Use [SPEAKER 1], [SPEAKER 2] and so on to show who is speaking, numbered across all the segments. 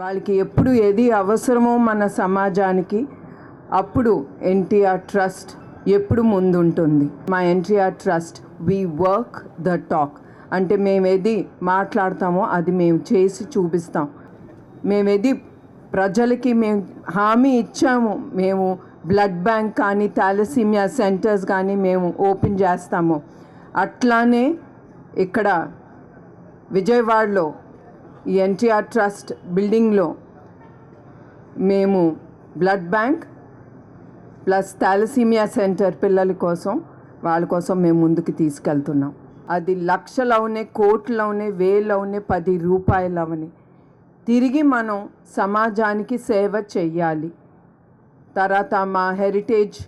[SPEAKER 1] వాళ్ళకి ఎప్పుడు ఏది అవసరమో మన సమాజానికి అప్పుడు ఎన్టీఆర్ ట్రస్ట్ ఎప్పుడు ముందుంటుంది. మా NTR trust we work the talk అంటే మేము ఏది మాట్లాడతామో అది మేము చేసి చూపిస్తాం. మేమేది ప్రజలకి మేము హామీ ఇచ్చాము మేము బ్లడ్ బ్యాంక్ కానీ థాలసీమియా సెంటర్స్ కానీ మేము ఓపెన్ చేస్తాము. అట్లానే ఇక్కడ విజయవాడలో ఎన్టీఆర్ ట్రస్ట్ బిల్డింగ్లో మేము blood bank plus thalassemia centre పిల్లల కోసం వాళ్ళ కోసం మేము ముందుకు తీసుకెళ్తున్నాం. అది లక్షలు అవునే కోట్లు అవునే వేలు అవునే పది రూపాయలు అవని తిరిగి మనం సమాజానికి సేవ చెయ్యాలి. తర్వాత మా హెరిటేజ్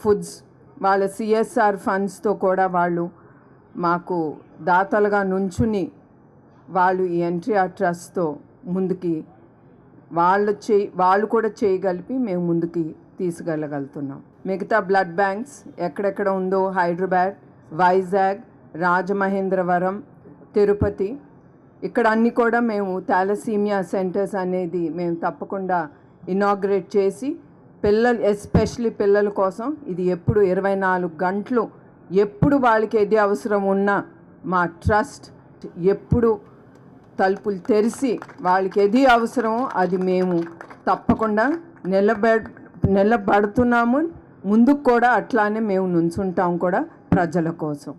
[SPEAKER 1] ఫుడ్స్ వాళ్ళ సిఎస్ఆర్ ఫండ్స్తో కూడా వాళ్ళు మాకు దాతలుగా నుంచుని వాళ్ళు ఈ ఎన్టీఆర్ ట్రస్ట్తో ముందుకి వాళ్ళు చే వాళ్ళు కూడా చేయగలిపి మేము ముందుకి తీసుకెళ్ళగలుగుతున్నాం. మిగతా బ్లడ్ బ్యాంక్స్ ఎక్కడెక్కడ ఉందో హైదరాబాద్ వైజాగ్ రాజమహేంద్రవరం తిరుపతి ఇక్కడ అన్నీ కూడా మేము థాలసీమియా సెంటర్స్ అనేది మేము తప్పకుండా ఇనాగ్రేట్ చేసి పిల్లలు ఎస్పెషలీ పిల్లల కోసం ఇది ఎప్పుడు ఇరవై నాలుగు గంటలు ఎప్పుడు వాళ్ళకి ఏది అవసరం ఉన్నా మా ట్రస్ట్ ఎప్పుడు తలుపులు తెరిచి వాళ్ళకి ఏది అవసరమో అది మేము తప్పకుండా నిలబెడ్ నిలబడుతున్నాము. ముందుకు కూడా అట్లానే మేము నుంచుంటాం కూడా ప్రజల కోసం.